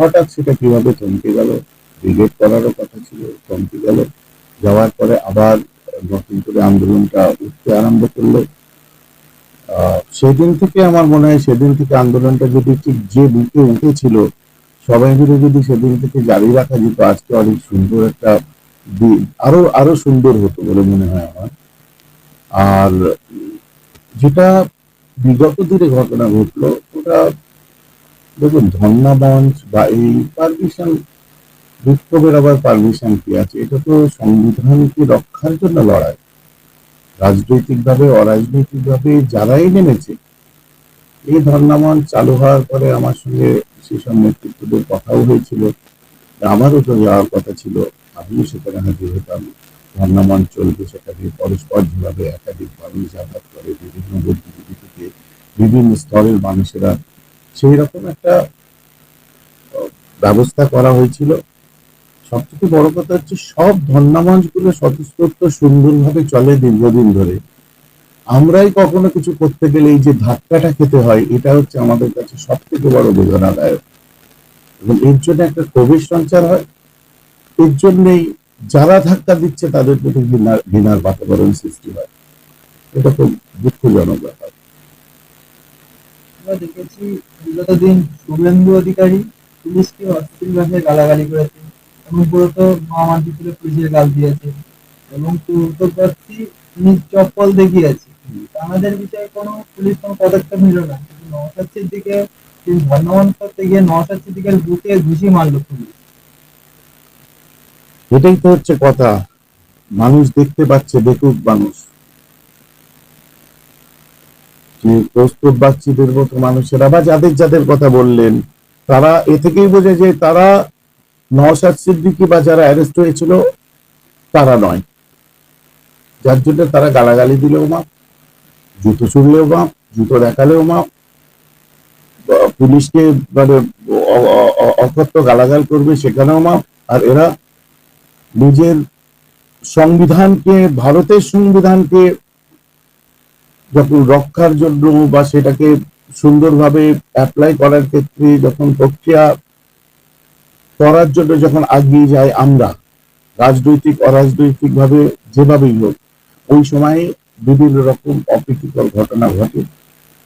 হঠাৎ সেটা কীভাবে থমকে গেল? ব্রিগেড করারও কথা ছিল থমকে গেল। যাওয়ার পরে আবার নতুন করে আন্দোলনটা উঠতে আরম্ভ করল। সেদিন থেকে আমার মনে হয় সেদিন থেকে আন্দোলনটা যদি ঠিক যে বুকে উঠেছিল, সবাই মিলে যদি সেদিন থেকে জারি রাখা যেত, আজকে অনেক সুন্দর একটা দিন, আরও আরও সুন্দর হতো বলে মনে হয় আমার। আর যেটা বিগত দিনে ঘটনা ঘটলো, ওটা দেখুন ধর্ণা মঞ্চ বা এই পারমিশন বিক্ষোভের আবার পারমিশন কি আছে? এটা তো সংবিধানকে রক্ষার জন্য লড়াই। রাজনৈতিকভাবে, অরাজনৈতিকভাবে যারাই নেমেছে, এই ধর্ণা মঞ্চ চালু হওয়ার পরে আমার সঙ্গে সেসব নেতৃত্বদের কথাও হয়েছিল আমারও তো যাওয়ার কথা ছিল, আমিও সেখানে হাজির হতাম। ধর্ণা মঞ্চ চলবে সেখানে, পরস্পর যেভাবে একাধিক মানুষ যাতায়াত করে, বিভিন্ন বুদ্ধিজীবী থেকে বিভিন্ন স্তরের মানুষেরা সেই রকম একটা ব্যবস্থা করা হয়েছিল। সব থেকে বড় কথা হচ্ছে সব ধর্ণামঞ্চগুলো স্বতঃস্ফূর্ত সুন্দরভাবে চলে দীর্ঘদিন ধরে। আমরাই কখনো কিছু করতে গেলে এই যে ধাক্কাটা খেতে হয়, এটা হচ্ছে আমাদের কাছে সব থেকে বড় বেদনাদায়ক। এবং এর জন্য একটা কোভিড সঞ্চার হয়। এর জন্যই যারা ধাক্কা দিচ্ছে, তাদের প্রতি ঘৃণার বাতাবরণ সৃষ্টি হয়। এটা খুব দুঃখজনক ব্যাপার। আমরা দেখেছি বিগত দিন শুভেন্দু অধিকারী পুলিশকে অশ্লীল ভাষায় গালাগালি করেছে অনুব্রত মহামান্তি ছিল পুলিশের গাল দিয়েছে এবং পূর্বপ্রার্থী তিনি চপ্পল দেখিয়েছে। আমাদের বিষয়ে কোনো পুলিশ কোনো পদক্ষেপ নিল না। কিন্তু নওশাদ সিদ্দিকে তিনি ধর্মমান করতে গিয়ে নওশাদ সিদ্দিকের বুকে ঘুষি মারল পুলিশ। এটাই তো হচ্ছে কথা। মানুষ দেখতে পাচ্ছে দেখুক মানুষ। প্রস্তুত বাচ্চিদের মতো মানুষেরা বা যাদের যাদের কথা বললেন, তারা এ থেকেই বোঝে যে তারা নওশাদ সিদ্দিকী বা যারা অ্যারেস্ট হয়েছিল, তারা নয়। যার জন্য তারা গালাগালি দিলেও মাপ জুতো ছুড়লেও মাপ জুতো দেখালেও মাপ পুলিশকে মানে অকথ্য গালাগাল করবে সেখানেও মাপ আর এরা নিজের সংবিধানকে, ভারতের সংবিধানকে যখন রক্ষার জন্য বা সেটাকে সুন্দরভাবে অ্যাপ্লাই করার ক্ষেত্রে যখন প্রক্রিয়া করার জন্য যখন আগিয়ে যায় আমরা, রাজনৈতিক অরাজনৈতিক ভাবে যেভাবেই হোক, ওই সময়ে বিভিন্ন রকম অপ্রীতিকর ঘটনা ঘটে।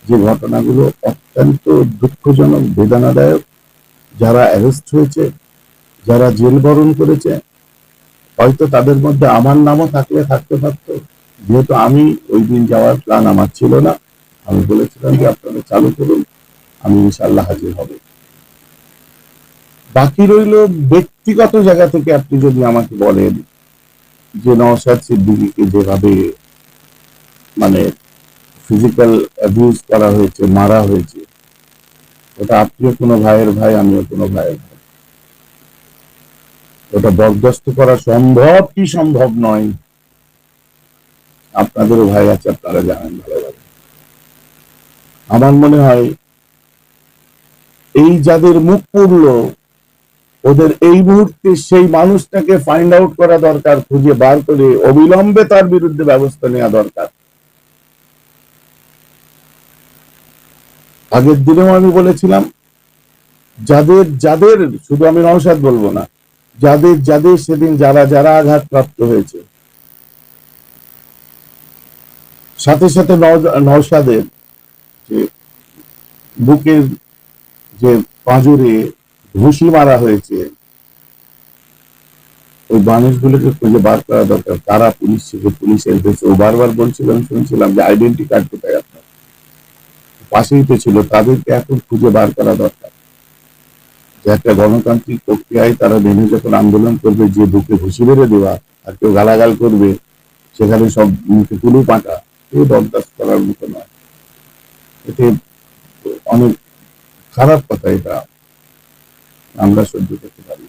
যে ঘটনাগুলো অত্যন্ত দুঃখজনক, বেদনাদায়ক, যারা অ্যারেস্ট হয়েছে, যারা জেল বরণ করেছে, হয়তো তাদের মধ্যে আমার নামও থাকলে থাকতে পারতো। যেহেতু আমি ওই দিন যাওয়ার প্ল্যান আমার ছিল না। আমি বলেছিলাম যে আপনারা চালু করুন, আমি ইনশাল্লাহ হাজির হব। বাকি রইল ব্যক্তিগত জায়গা থেকে আপনি যদি আমাকে বলেন যে নওশাদ সিদ্দিকীকে যেভাবে মানে ফিজিক্যাল অ্যাবিউজ করা হয়েছে, মারা হয়েছে, ওটা আপনিও কোনো ভাইয়ের ভাই, আমিও কোনো ভাইয়ের ভাই। ওটা বরদাস্ত করা সম্ভব কি সম্ভব নয়? আপনাদেরও ভাই আছে, আপনারা জানেন ভালোভাবে। আমার মনে হয় এই যাদের মুখ পুড়লো, ওদের এই মুহূর্তে সেই মানুষটাকে ফাইন্ড আউট করা দরকার, খুঁজে বার করে অবিলম্বে তার বিরুদ্ধে ব্যবস্থা নেওয়া দরকার। আগের দিনেও আমি বলেছিলাম, যাদের যাদের, শুধু আমি নৌসাদ বলব না, যাদের যাদের সেদিন যারা যারা আঘাতপ্রাপ্ত হয়েছে সাথে সাথে নও- নওশাদের যে বুকের যে পাঁজরে ঘুষি মারা হয়েছে, ওই মানুষগুলোকে খুঁজে বার করা দরকার। তারা পুলিশ থেকে পুলিশের দেশে ও বারবার বলছিলাম, শুনছিলাম যে আইডেন্টি কার্ড কোথায় আপনার? পাশেই তো ছিল, তাদেরকে এখন খুঁজে বার করা দরকার। যে একটা গণতান্ত্রিক প্রক্রিয়ায় তারা নেমে যখন আন্দোলন করবে, যে বুকে ঘুষি মেরে দেওয়া, আর কেউ গালাগাল করবে, সেখানে সব মুখে কুলু পাটা। কেউ বরদাস্ত করার মতো নয় এতে অনেক খারাপ কথা এটা। আমরা সহ্য করতে পারি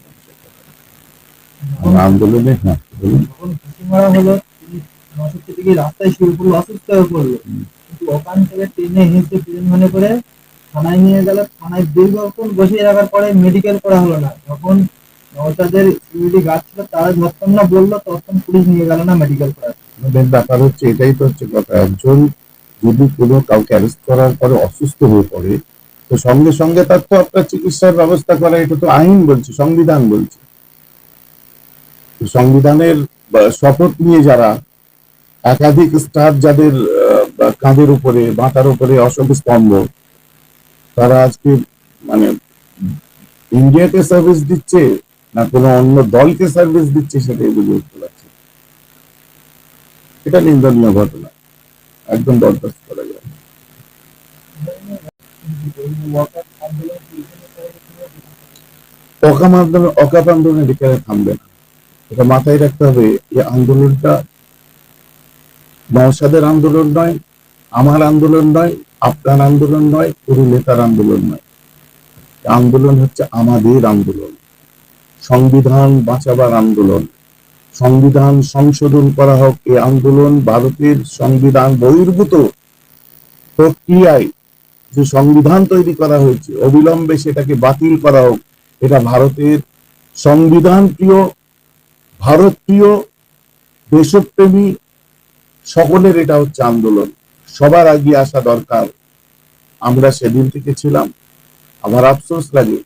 আন্দোলনে হ্যাঁ বলুন যখন মারা হলো তিনি নওশাদ রাস্তায় পড়ল অসুস্থ হয়ে পড়ল। কিন্তু ওখান থেকে ট্রেনে হেসে প্লেন মনে করে থানায় নিয়ে গেল। থানায় দীর্ঘক্ষণ বসিয়ে রাখার পরে মেডিকেল করা হলো না। যখন নওশাদের সিকিউরিটি গার্ড ছিল তারা যতক্ষণ না বলল ততক্ষণ পুলিশ নিয়ে গেল না মেডিকেল করার আমাদের ব্যাপার হচ্ছে এটাই তো হচ্ছে কথা একজন যদি কোনো কাউকে অ্যারেস্ট করার পরে অসুস্থ হয়ে পড়ে, তো সঙ্গে সঙ্গে তার তো আপনার চিকিৎসার ব্যবস্থা করা, এটা তো আইন বলছে, সংবিধান বলছে সংবিধানের শপথ নিয়ে যারা একাধিক স্টার যাদের কাঁধের উপরে, মাথার উপরে অশোক স্তম্ভ, তারা আজকে মানে ইন্ডিয়াকে সার্ভিস দিচ্ছে না কোনো অন্য দলকে সার্ভিস দিচ্ছে সেটাই বুঝে উঠতে। এটা নিন্দনীয় ঘটনা। একদম বরদাস্ত করা যায়। অকাম আন্দোলন, অকাপ আন্দোলন এখানে থামবে না। এটা মাথায় রাখতে হবে যে আন্দোলনটা নওশাদের আন্দোলন নয়, আমার আন্দোলন নয় আপনার আন্দোলন নয় কোনো নেতার আন্দোলন নয়। আন্দোলন হচ্ছে আমাদের আন্দোলন, সংবিধান বাঁচাবার আন্দোলন। সংবিধান সংশোধন করা হোক, এই আন্দোলন ভারতের সংবিধান বহির্ভূত প্রক্রিয়ায় যে সংবিধান তৈরি করা হয়েছে, অবিলম্বে সেটাকে বাতিল করা হোক, এটা ভারতের সংবিধান প্রিয় ভারত প্রিয় দেশপ্রেমী সকলের এটা হচ্ছে আন্দোলন। সবার আগে আসা দরকার। আমরা সেদিন থেকে ছিলাম। আমার আফসোস লাগে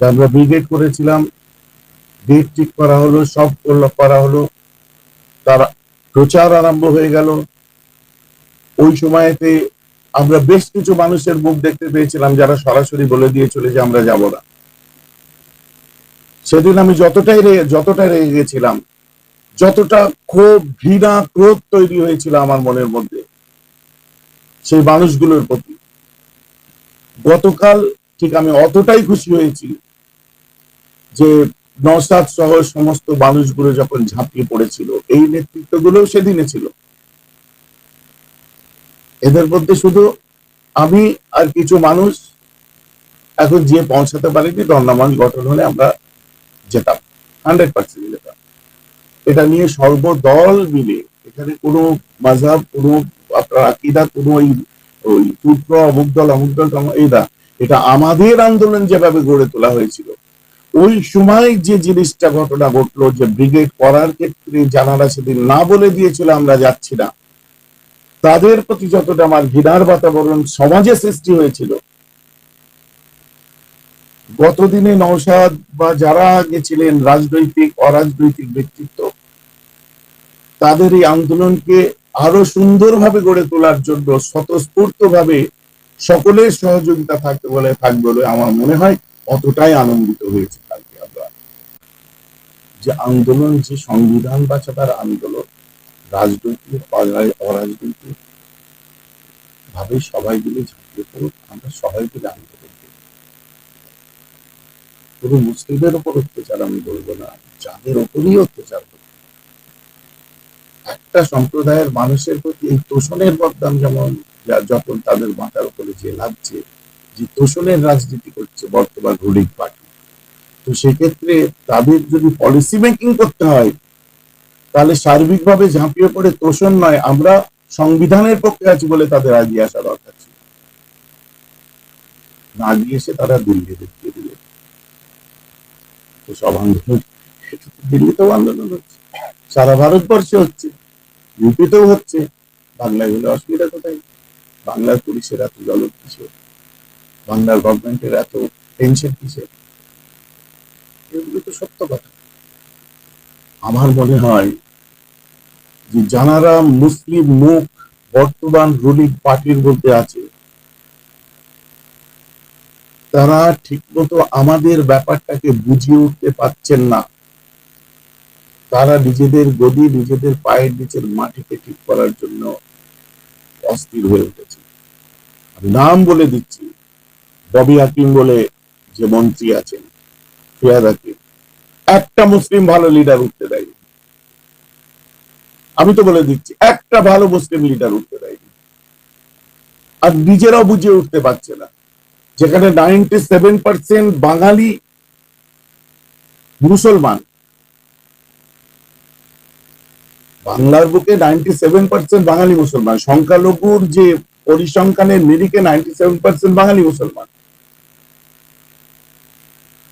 আমরা ব্রিগেড করেছিলাম ডেট ঠিক করা হলো সব করা হলো। তার প্রচার আরম্ভ হয়ে গেল। ওই সময়তে আমরা বেশ কিছু মানুষের মুখ দেখতে পেয়েছিলাম যারা সরাসরি বলে দিয়েছিল যে আমরা যাব না। সেদিন আমি যতটাই রে- যতটাই রেগে গেছিলাম, যতটা ক্ষোভ, ঘৃণা, ক্রোধ তৈরি হয়েছিল আমার মনের মধ্যে, সেই মানুষগুলোর প্রতি। গতকাল ঠিক আমি অতটাই খুশি হয়েছি যে নসাদ সহ সমস্ত মানুষগুলো যখন ঝাঁপিয়ে পড়েছিল, এই নেতৃত্বগুলো সেদিনে ছিল। এদের মধ্যে শুধু আমি আর কিছু মানুষ এখন যে পৌঁছাতে পারিনি দণ্ডমান গঠন হলে আমরা যেতাম, হান্ড্রেড পার্সেন্ট যেতাম। এটা নিয়ে সর্বদল মিলে, এখানে কোনো মাঝাব, কোনো আপনার আকিদা, কোনো ওই ওই টুকরো, অমুক দল অমুক দল এটা আমাদের আন্দোলন যেভাবে গড়ে তোলা হয়েছিল ওই সময় যে জিনিসটা ঘটনা ঘটলো যে ব্রিগেড করার ক্ষেত্রে জানারা সেদিন না বলে দিয়েছিল, আমরা যাচ্ছি না। তাদের প্রতি যতটা আমার ঘৃণার বাতাবরণ সমাজে সৃষ্টি হয়েছিল, গতদিনে নৌসাদ বা যারা গেছিলেন রাজনৈতিক, অরাজনৈতিক ব্যক্তিত্ব, তাদের এই আন্দোলনকে আরও সুন্দরভাবে গড়ে তোলার জন্য স্বতঃস্ফূর্ত ভাবে সকলের সহযোগিতা থাকতে বলে থাকবে বলে আমার মনে হয়, অতটাই আনন্দিত হয়েছে। যে আন্দোলন, যে সংবিধান বাঁচাবার আন্দোলন, রাজনৈতিক অরাজনৈতিক ভাবে সবাই মিলে ঝাঁপিয়ে পড়ুক, আমরা সবাই মিলে আন্দোলন করি শুধু মুসলিমদের উপর অত্যাচার আমি বলব না, যাদের ওপরই অত্যাচার। একটা সম্প্রদায়ের মানুষের প্রতি এই তোষণের বদনাম যেমন যখন তাদের মাথার উপরে যে লাগছে, যে তোষণের রাজনীতি করছে বর্তমান রুলিং পার্টি তো সেক্ষেত্রে তাদের যদি পলিসি মেকিং করতে হয়, তাহলে সার্বিকভাবে ঝাঁপিয়ে পড়ে তোষণ নয়। আমরা সংবিধানের পক্ষে আছি বলে তাদের আগিয়ে আসা দরকার ছিল। না গিয়ে এসে তারা দিল্লি দেখিয়ে দিল। তো সব আন্দোলন দিল্লিতেও আন্দোলন হচ্ছে। সারা ভারতবর্ষে হচ্ছে। ইউপিতেও হচ্ছে। বাংলায় হলে অসুবিধা কোথায়? বাংলার পুলিশের এত জলদ কিসের? বাংলার গভর্নমেন্টের এত টেনশন কিসের? এগুলো তো সত্য কথা। আমার মনে হয় যে যারা মুসলিম মুখ বর্তমান রুলিং পার্টির মধ্যে আছে, তারা ঠিকমতো আমাদের ব্যাপারটাকে বুঝিয়ে উঠতে পারছেন না। তারা নিজেদের গদি, নিজেদের পায়ের নিচের মাটিকে ঠিক করার জন্য অস্থির হয়ে উঠেছে। নাম বলে দিচ্ছি, ববি হাকিম বলে যে মন্ত্রী আছেন। হাকিম একটা মুসলিম ভালো লিডার উঠতে দেয়নি। আমি তো বলে দিচ্ছি, একটা ভালো মুসলিম লিডার উঠতে দেয়নি। আর নিজেরাও বুঝিয়ে উঠতে পারছে না, যেখানে নাইনটি সেভেন পার্সেন্ট বাঙালি মুসলমান। বাংলার বুকে নাইনটি সেভেন পার্সেন্ট বাঙালি মুসলমান, সংখ্যালঘুর যে পরিসংখ্যানের নিরিখে নাইনটি সেভেন পার্সেন্ট বাঙালি মুসলমান।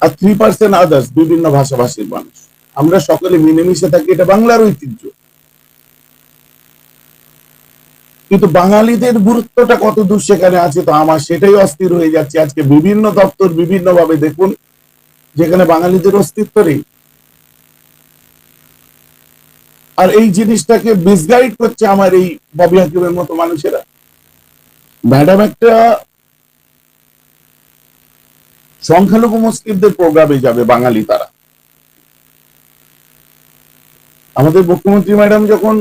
আর থ্রি পার্সেন্ট আদার্স বিভিন্ন ভাষাভাষীর মানুষ। আমরা সকলে মিলেমিশে থাকি, এটা বাংলার ঐতিহ্য। কিন্তু বাঙালিদের গুরুত্বটা কত দূর সেখানে আছে, তো আমার সেটাই অস্থির হয়ে যাচ্ছে। আজকে বিভিন্ন দপ্তর বিভিন্ন ভাবে দেখুন, যেখানে বাঙালিদের অস্তিত্ব নেই। আর এই জিনিসটাকে মিসগাইড করছে আমার এই ববি হাকিমের মতো মানুষেরা। ম্যাডাম, একটা সংখ্যালঘু মুসলিমদের প্রোগ্রামে যাবে বাঙালি তারা। আমাদের মুখ্যমন্ত্রী ম্যাডাম যখন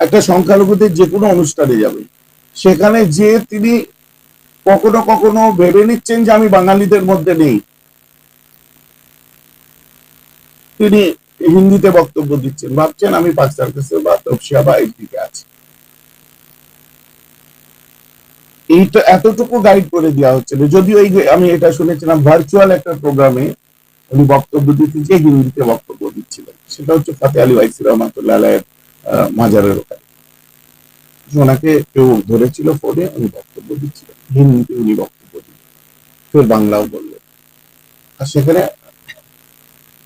একটা সংখ্যালঘুদের যে কোনো অনুষ্ঠানে যাবে, সেখানে যে তিনি কখনো কখনো ভেবে নিচ্ছেন যে আমি বাঙালিদের মধ্যে নেই। তিনি হিন্দিতে বক্তব্য দিচ্ছেন, ভাবছেন আমি পাকিস্তান বা তপসিয়া বা এই দিকে আছি। এইটা এতটুকু গাইড করে দেওয়া হচ্ছে যদিও এই আমি এটা শুনেছিলাম ভার্চুয়াল একটা প্রোগ্রামে উনি বক্তব্য দিতে যে হিন্দিতে বক্তব্য দিচ্ছিলেন। সেটা হচ্ছে ফাতে আলী ভাইসি রহমাতুল্লাহ আহ, মাজারের ওখানে। ওনাকে কেউ ধরেছিল ফোনে উনি বক্তব্য দিচ্ছিলেন। হিন্দিতে উনি বক্তব্য দিলেন। ফের বাংলাও বললেন। আর সেখানে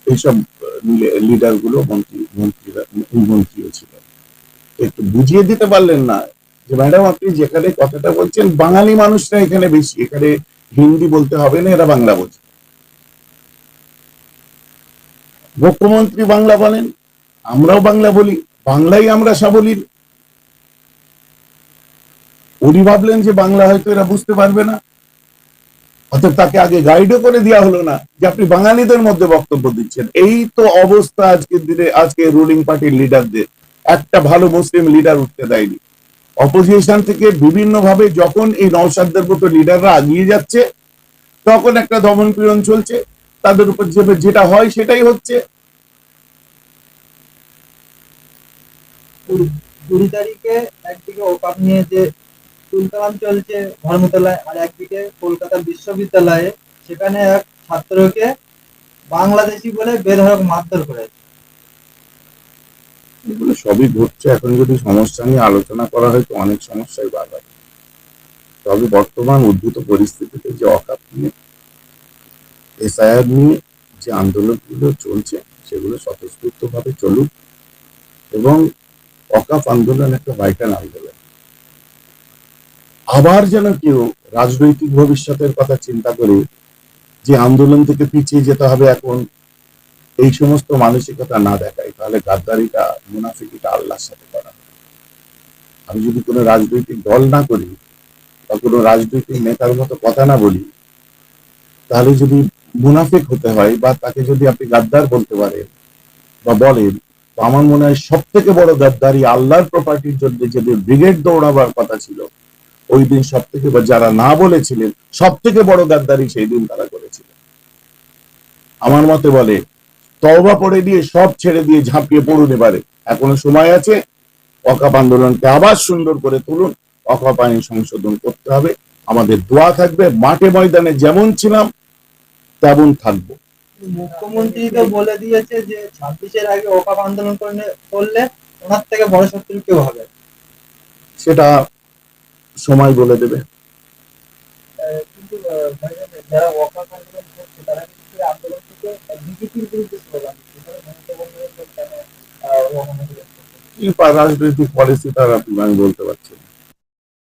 এইসব লিডারগুলো মন্ত্রী মন্ত্রীরা মন্ত্রীও ছিলেন। একটু বুঝিয়ে দিতে পারলেন না যে ম্যাডাম, আপনি যেখানে কথাটা বলছেন, বাঙালি মানুষরা এখানে বেশি। এখানে হিন্দি বলতে হবে না, এরা বাংলা বোঝে মুখ্যমন্ত্রী বাংলা বলেন, আমরাও বাংলা বলি, বাংলাই আমরা সাবলীল। উনি ভাবলেন যে বাংলা হয়তো এরা বুঝতে পারবে না। অর্থাৎ তাকে আগে গাইডও করে দেওয়া হলো না, যে আপনি বাঙালিদের মধ্যে বক্তব্য দিচ্ছেন। এই তো অবস্থা আজকের দিনে, আজকে রুলিং পার্টির লিডারদের একটা ভালো মুসলিম লিডার উঠতে দেয়নি। অপোজিশন থেকে বিভিন্ন ভাবে যখন এই নৌসাদদের মতো লিডাররা আগিয়ে যাচ্ছে, তখন একটা দমন পীড়ন চলছে। তাদের উপর যেটা হয় সেটাই হচ্ছে। কুড়ি তারিখে একদিকে ওকাপ নিয়ে যে তুলকালাম চলছে ধর্মতলায়, আর একদিকে কলকাতা বিশ্ববিদ্যালয়ে, সেখানে এক ছাত্রকে বাংলাদেশি বলে বেধড়ক মারধর করেছে। এগুলো সবই ঘটছে। এখন যদি সমস্যা নিয়ে আলোচনা করা হয় তো অনেক সমস্যাই বাড়বে তবে বর্তমান উদ্ভূত পরিস্থিতিতে যে অকাপ নিয়ে, এসআইআর নিয়ে যে আন্দোলনগুলো চলছে, সেগুলো স্বতঃস্ফূর্ত ভাবে চলুক এবং অকাপ আন্দোলন একটা ভাইটাল আন্দোলন। আবার যেন কেউ রাজনৈতিক ভবিষ্যতের কথা চিন্তা করে যে আন্দোলন থেকে পিছিয়ে যেতে হবে এখন এই সমস্ত মানসিকতা না দেখায়, তাহলে গাদ্দারিটা, মুনাফিকিটা আল্লাহর সাথে করা। আমি যদি কোনো রাজনৈতিক দল না করি বা কোনো রাজনৈতিক নেতার মতো কথা না বলি, তাহলে যদি মুনাফিক হতে হয় বা তাকে যদি আপনি গাদ্দার বলতে পারেন বা বলেন, তো আমার মনে হয় সব থেকে বড় গাদ্দারি আল্লাহর প্রপার্টির জন্য যেদিন ব্রিগেড দৌড়াবার কথা ছিল, ওই দিন সব থেকে বা যারা না বলেছিলেন সব থেকে বড় গাদ্দারি সেই দিন তারা করেছিলেন আমার মতে বলে তওবা পড়ে দিয়ে সব ছেড়ে দিয়ে ঝাঁপিয়ে পড়ুন এবারে। এখনও সময় আছে। অকাপ আন্দোলনকে আবার সুন্দর করে তুলুন। অকাপ আইন সংশোধন করতে হবে। আমাদের দোয়া থাকবে। মাঠে ময়দানে যেমন ছিলাম তেমন থাকব। মুখ্যমন্ত্রী তো বলে দিয়েছে যে ছাব্বিশের আগে ওকাপ আন্দোলন করলে- ওনার থেকে বড় শত্রু কেউ হবে সেটা সময় বলে দেবে। কিন্তু যারা ওয়াকাফ আন্দোলন করছে তারা কিন্তু আন্দোলন বিজেপির বিরুদ্ধে রাজনৈতিক পলিসি তার আমি বলতে পারি